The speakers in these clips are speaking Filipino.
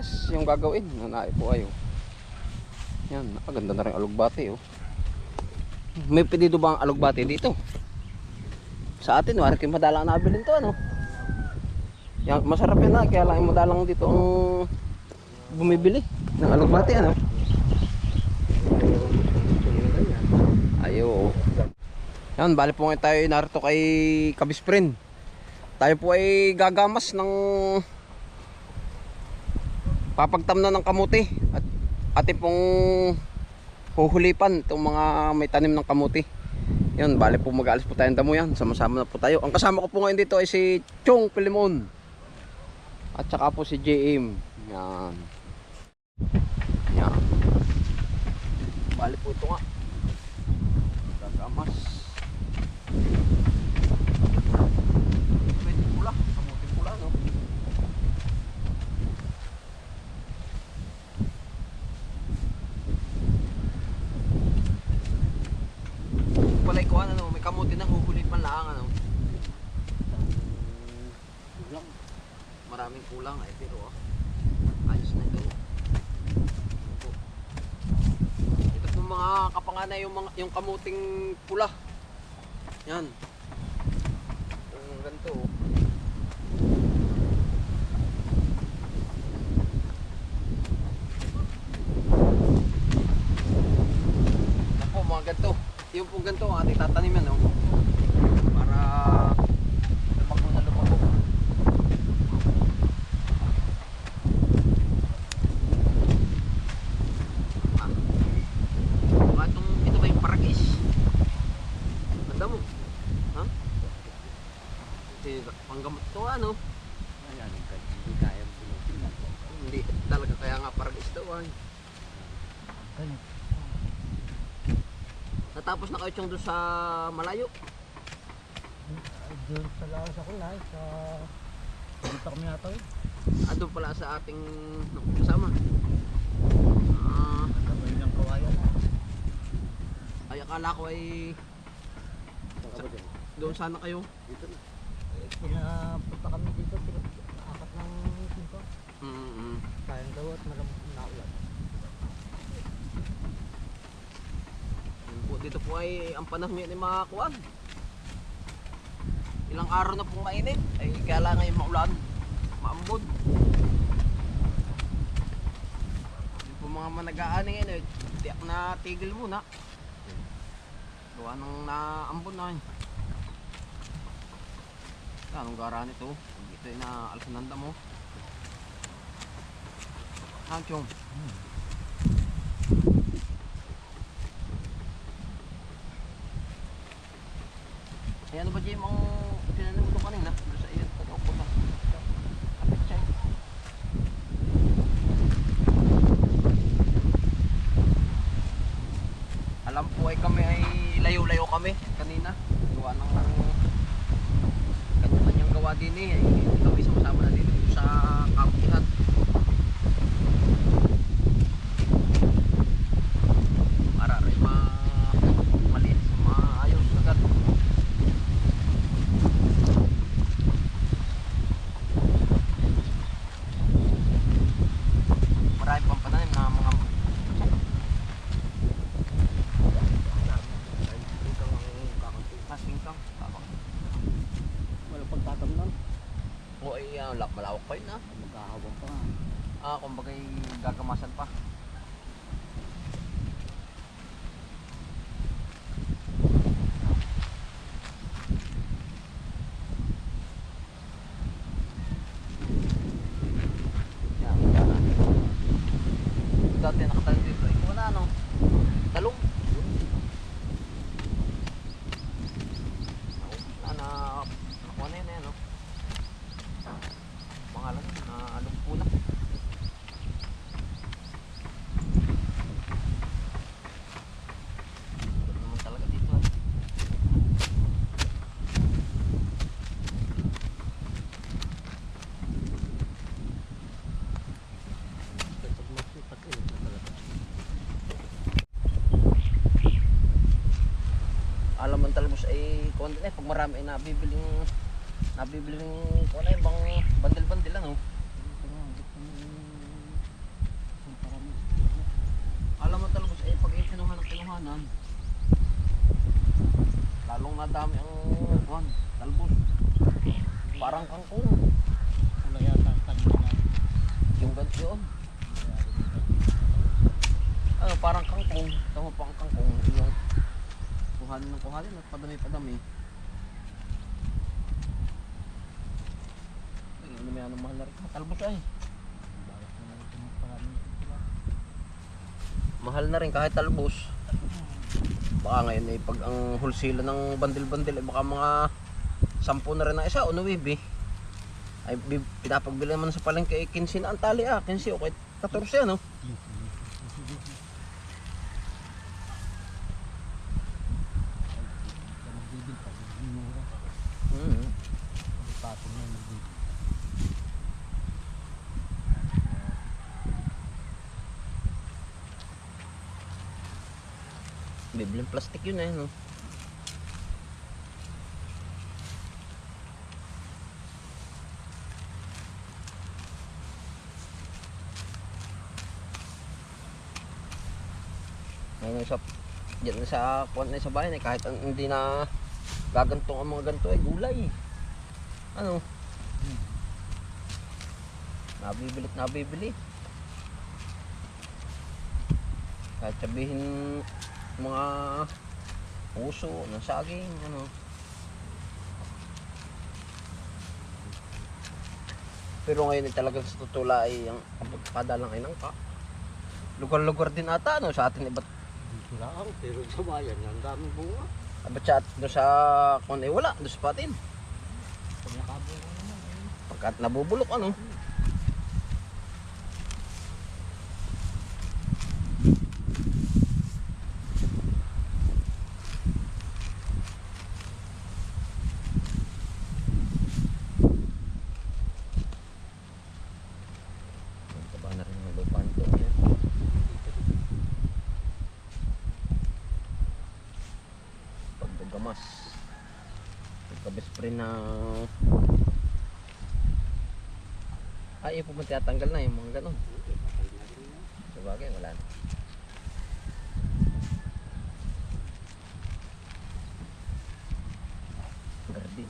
As yung gagawin, nanay po ayo. Yan, napaganda na rin alugbati oh. May pedido ba ang alugbati dito? Sa atin, wala kayo madalang nabilin to ano. Yan, masarap yan na, kaya lang madalang dito ang bumibili ng alugbati ano. Ayo. Yan, bali po ngayon tayo narito kay Kabisprin. Tayo po ay gagamas ng papagtam na ng kamuti at ate pong huhulipan itong mga may tanim ng kamuti. Yan, bali po mag-aalis po tayong damo yan. Sama-sama na po tayo. Ang kasama ko po ngayon dito ay si Chong Pilimon. At saka po si JM. Yan. Yan. Bali po ito nga. Gagamas. Pwede pula. Kamuti pula, no? Palay ko ano, may kamuti na huhuli pa lang ano. Kulang. Maraming kulang ay pero oh, ayos na ito. Ito. Ito po mga kapanganay yung mga yung kamuting pula. Yan. Yung ganito. oh. Po mga ganito. Yung po ganito ang ating tataniman no. Para lumago na lumago. Ah. Baka itong ito ba yung paragis? Ganda mo. Ha? Hindi, panggamot to ano? Ayan, hindi kaya pinutin Hindi talaga kaya nga paragis daw ay. Natapos na kayo doon sa malayo. Doon sa lawas ako na, sa... Dito kami yata eh. Ah, doon pala sa ating kasama. Ah, Sabay ng kawayan. ay akala ko ay doon sana kayo. Dito na. Eh, pinapunta kami dito, apat ng singko. Mm-hmm. Sayang daw at malamang na ulan. Yun po, dito po ay ang panahon ay mga kuwan. Ilang araw na pong mainit. Ay kaya lang ngayon maulan. Maambod. Yung po mga manag-aani ngayon ay tiyak na tigil muna. Gawa nang naambon na yun. Anong gara nito? Dito ay na alsananda mo. Ah, chong. Ay ano ba Jim ang tinanim mo kanina? Doon sa iyo, pag-upo na. Kapit siya. eh. Alam po ay kami ay layo-layo kami kanina. Gawa ng kanya-kanyang gawa din eh. kuwan din eh, pag marami ay nabibiling, nabibiling, kuwan eh, bang bandil-bandil ano. Oh. Alam mo talaga eh, pag ikinuhan ng kinuhanan, lalong nadami ang kuwan, talbos. Parang kangkong. Wala yata ang tagnan. Yung ganito oh. yun. Ano, ah, parang kangkong. Tama pa ang kangkong. Yung kuhanin ng kuhanin at padami-padami. Ano ano mahal na rin. Talbos ay. Sila. Mahal na rin kahit talbos. Baka ngayon eh, pag ang wholesale ng bandil-bandil, eh, baka mga sampu na rin ang isa o nuwibi. Ay, bi- pinapagbili naman sa palengke, eh, 15 na ang tali ah. 15 o kahit 14 ano. Magbibil pa, mura. Mm. Patong na yung magbibil. Bibili plastic yun eh, no? Ngayon sa Diyan sa kuwan na sa bayan eh, kahit hindi na gagantong ang mga ganito eh, gulay. Ano? Nabibili at nabibili. Kahit sabihin mga puso ng saging, ano. Pero ngayon ay talagang sa tutula ay ang padalang ay nangka. Lugar-lugar din ata, no, sa atin iba't Dito lang, pero sa bayan, ang daming bunga. Abat sa doon sa kung eh wala, doon sa patin. Pag naman, eh. Pagkat nabubulok ano. Taba na rin ng lupa nito. Ayan. Pagdagamas. Pagkabespre na ay, pumunta tanggal na yung mga ganun. Sabagay, wala na. Garden.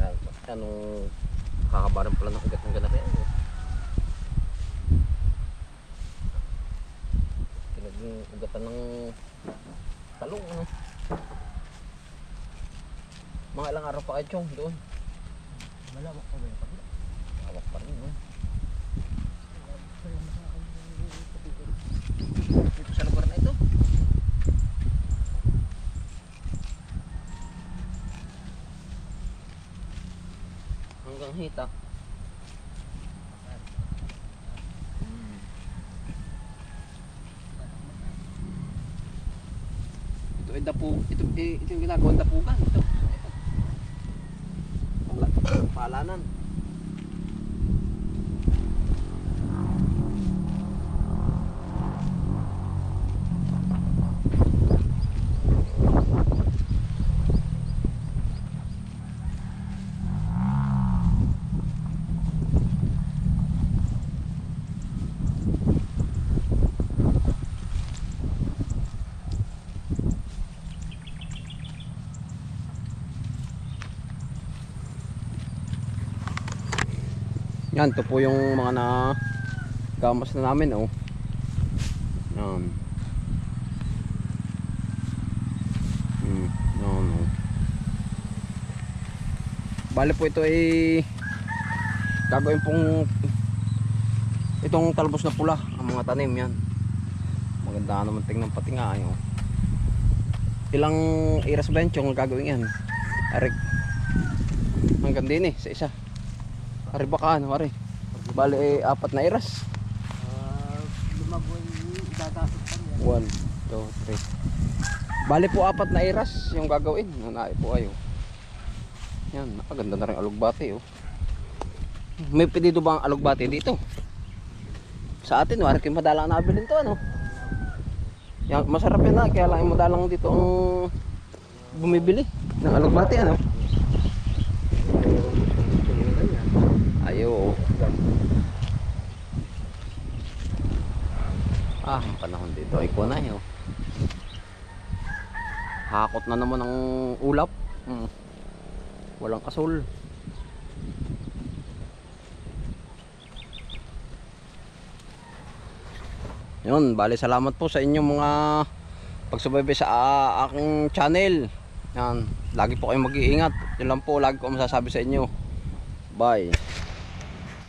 Ah, ano, kakabaran pala ng ugat ng ganap yan. Pinag-ugatan ng talong, ano. Mga ilang araw pa kayo, doon. Malawak pa ba yung pagla? Hawak pa rin, no? Dito sa lugar na ito. Hanggang hita. Hmm. Ito ay dapu, ito, eh, ito yung ginagawang dapugan. Ito. Ito. Pala, palanan. Yan, ito po yung mga na gamas na namin, oh. Yan. Hmm, yan, oh. Bale po ito ay gagawin pong itong talbos na pula ang mga tanim yan. Maganda naman tingnan pati nga, oh. Ilang iras ba ang gagawin yan? Arik. Hanggang din eh, sa isa. Ari baka ano, ari. Bali eh, apat na iras. Lumabuan yung dadasot pa niya. 1, 2, 3. Bali po apat na iras yung gagawin. Nanay po ayo. Yan, napaganda na rin alugbate oh. May pedido ba ang alugbati dito? Sa atin, wari kayo madalang nabilin to ano. Yan, masarap yan na, kaya lang madalang dito ang bumibili ng alugbati ano. Ayo. Ah, ang panahon dito ay kunay oh. Hakot na naman ang ulap. Hmm. Walang kasol. Yun, bali salamat po sa inyong mga pagsubaybay sa ah, aking channel. Yan, lagi po kayong mag-iingat. Yun lang po, lagi ko masasabi sa inyo. Bye.